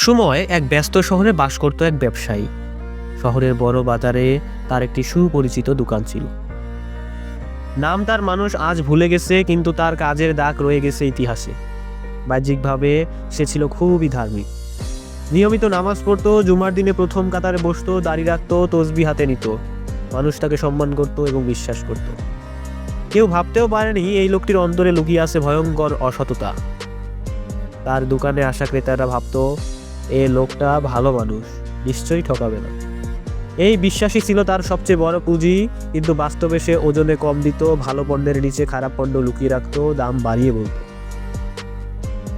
একসময় এক ব্যস্ত শহরে বাস করত এক ব্যবসায়ী। শহরের বড় বাজারে তার একটি সুপরিচিত দোকান ছিল। নাম তার মানুষ আজ ভুলে গেছে, কিন্তু তার কাজের দাগ রয়ে গেছে ইতিহাসে। বাহ্যিকভাবে সে ছিল খুবই ধার্মিক। নিয়মিত নামাজ পড়তো, জুমার দিনে প্রথম কাতারে বসতো, দাড়ি রাখত তসবি হাতে নিত। মানুষ তাকে সম্মান করত এবং বিশ্বাস করত। কেউ ভাবতেও পারেনি এই লোকটির অন্তরে লুকিয়ে আছে ভয়ঙ্কর অসততা। তার দোকানে আসা ক্রেতারা ভাবতো এ লোকটা ভালো মানুষ, নিশ্চয়ই ঠকাবে না। এই বিশ্বাসই ছিল তার সবচেয়ে বড় পুঁজি, কিন্তু বাস্তবে সে ওজনে কম দিত, ভালো পণ্যের নিচে খারাপ পণ্য লুকিয়ে রাখতো, দাম বাড়িয়ে বলতো।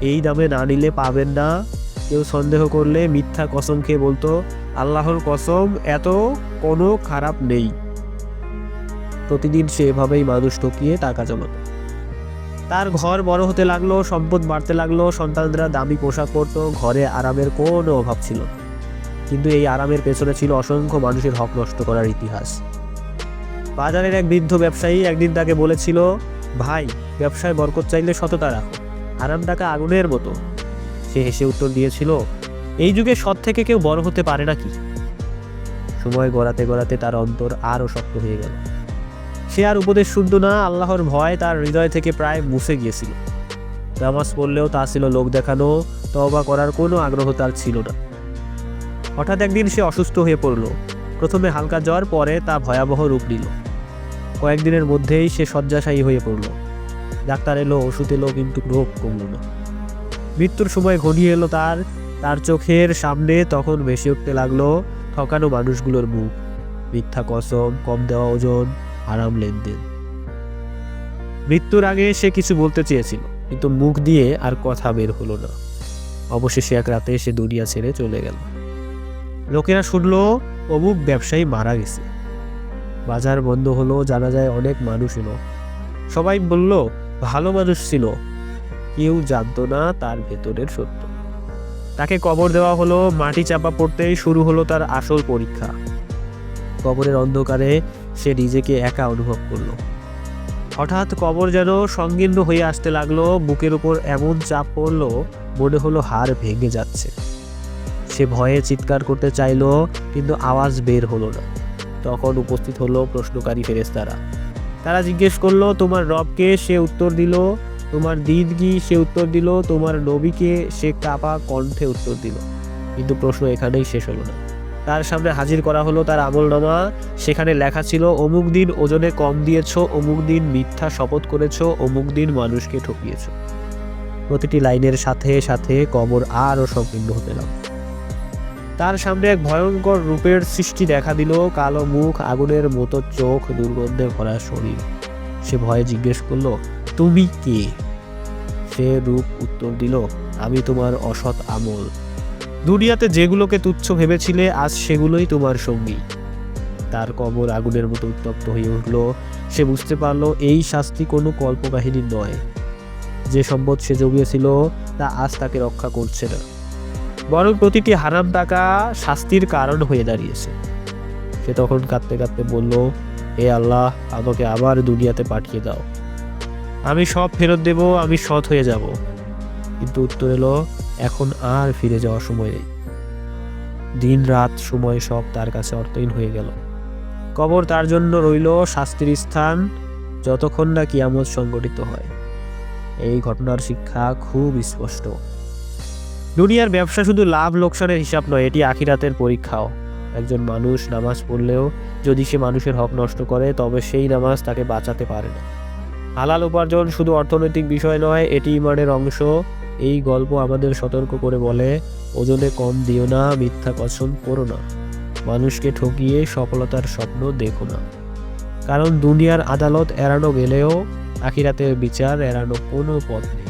এই দামে না নিলে পাবেন না, কেউ সন্দেহ করলে মিথ্যা কসম খেয়ে বলতো, আল্লাহর কসম, এত কোনো খারাপ নেই। প্রতিদিন সে এভাবেই মানুষ ঠকিয়ে টাকা জমাতো। তার ঘর বড় হতে লাগল, সম্পদ বাড়তে লাগল, সন্তানরা দামি পোশাক পরতো, ঘরে আরামের কোনো অভাব ছিল কিন্তু এই আরামের পেছনে ছিল অসংখ্য মানুষের হক নষ্ট করার ইতিহাস। বাজারের এক বৃদ্ধ ব্যবসায়ী একদিন তাকে বলেছিল, ভাই, ব্যবসায় বরকত চাইলে সততা রাখো, আরাম টাকা আগুনের মতো। সে হেসে উত্তর দিয়েছিল, এই যুগে সৎ থেকে কেউ বড় হতে পারে নাকি? সময় গড়াতে গড়াতে তার অন্তর আরও শক্ত হয়ে গেল। সে আর উপদেশ শুনতো না, আল্লাহর ভয় তার হৃদয় থেকে প্রায় মুছে গিয়েছিল। নামাজ পড়লেও তা ছিল লোক দেখানো, তওবা করার কোনো আগ্রহ তার ছিল না। হঠাৎ একদিন সে অসুস্থ হয়ে পড়ল। প্রথমে হালকা জ্বর, পরে তা ভয়াবহ রূপ নিল। কয়েকদিনের মধ্যেই সে শয্যাশায়ী হয়ে পড়ল। ডাক্তার এলো, ওষুধ এলো, কিন্তু রোগ কমল না। মৃত্যুর সময় ঘনিয়ে এলো তার। তার চোখের সামনে তখন ভেসে উঠতে লাগল, ঠকানো মানুষগুলোর মুখ। মিথ্যা কসম, কম দেওয়া ওজন আরাম লেনদেন। মৃত্যুর আগে সে কিছু বলতে চেয়েছিল, কিন্তু মুখ দিয়ে আর কথা বের হলো না। অবশেষে এক রাতে সে দুনিয়া ছেড়ে চলে গেল। লোকেরা শুনলো, অমুক ব্যবসায়ী মারা গেছে। বাজার বন্ধ হলো জানা যায় অনেক মানুষ এলো। সবাই বলল, ভালো মানুষ ছিল। কেউ জানতো না তার ভেতরের সত্য। তাকে কবর দেওয়া হলো, মাটি চাপা পড়তেই শুরু হলো তার আসল পরীক্ষা। কবরের অন্ধকারে সে নিজেকে একা অনুভব করল। হঠাৎ কবর যেন সংকীর্ণ হয়ে আসতে লাগল, বুকের উপর এমন চাপ পড়ল, মনে হলো হাড় ভেঙে যাচ্ছে। সে ভয়ে চিৎকার করতে চাইলো, কিন্তু আওয়াজ বের হলো না। তখন উপস্থিত হলো প্রশ্নকারী ফেরেস্তারা তারা জিজ্ঞেস করল, তোমার রবকে সে উত্তর দিল? তোমার কি সে উত্তর দিল? তোমার নবীকে সে কাপা কণ্ঠে উত্তর দিল? কিন্তু প্রশ্ন এখানেই শেষ হলো না। তার সামনে হাজির করা হলো তার আমলনামা। সেখানে লেখা ছিল, অমুক দিন ওজনে কম দিয়েছ, অমুক দিন মিথ্যা শপথ করেছ, অমুক দিন মানুষকে ঠকিয়েছো। প্রতিটি লাইনের সাথে সাথে কবর আরও সংকীর্ণ হতে লাগল। তার সামনে এক ভয়ঙ্কর রূপের সৃষ্টি দেখা দিল, কালো মুখ, আগুনের মতো চোখ, দুর্গন্ধে ভরা শরীর। সে ভয়ে জিজ্ঞেস করল, তুমি কে? সে রূপ উত্তর দিল, আমি তোমার অসৎ আমল। দুনিয়াতে যেগুলোকে তুচ্ছ ভেবেছিলে, আজ সেগুলোই তোমার সঙ্গী। তার কবর আগুনের মতো উত্তপ্ত হয়ে উঠল। সে বুঝতে পারল, এই শাস্তি কোনো কল্পকাহিনী নয়। যে সম্পদ সে জমিয়েছিল, তা আজ তাকে রক্ষা করছে না। বরং প্রতিটি হারাম টাকা শাস্তির কারণ হয়ে দাঁড়িয়েছে। সে তখন কাঁদতে কাঁদতে বলল এ আল্লাহ, আমাকে আবার দুনিয়াতে পাঠিয়ে দাও। আমি সব ফেরত দেব, আমি সৎ হয়ে যাব। কিন্তু উত্তর এলো এখন আর ফিরে যাওয়ার সময় নেই। দিন রাত সময় সব তার কাছে অর্থহীন হয়ে গেল। কবর তার জন্য রইল শাস্তির স্থান, যতক্ষণ না কিয়ামত সংগঠিত হয়। এই ঘটনার শিক্ষা খুব স্পষ্ট। দুনিয়ার ব্যবসা শুধু লাভ লোকসানের হিসাব নয়, এটি আখিরাতের পরীক্ষাও। একজন মানুষ নামাজ পড়লেও যদি সে মানুষের হক নষ্ট করে, তবে সেই নামাজ তাকে বাঁচাতে পারে না। হালাল উপার্জন শুধু অর্থনৈতিক বিষয় নয়, এটি ইমানের অংশ। এই গল্প আমাদের সতর্ক করে বলে, ওজনে কম দিও না, মিথ্যা কসম করো না। মানুষকে ঠকিয়ে সফলতার স্বপ্ন দেখো না। কারণ দুনিয়ার আদালত এড়ানো গেলেও আখিরাতের বিচার এড়ানো কোনো পথ নেই।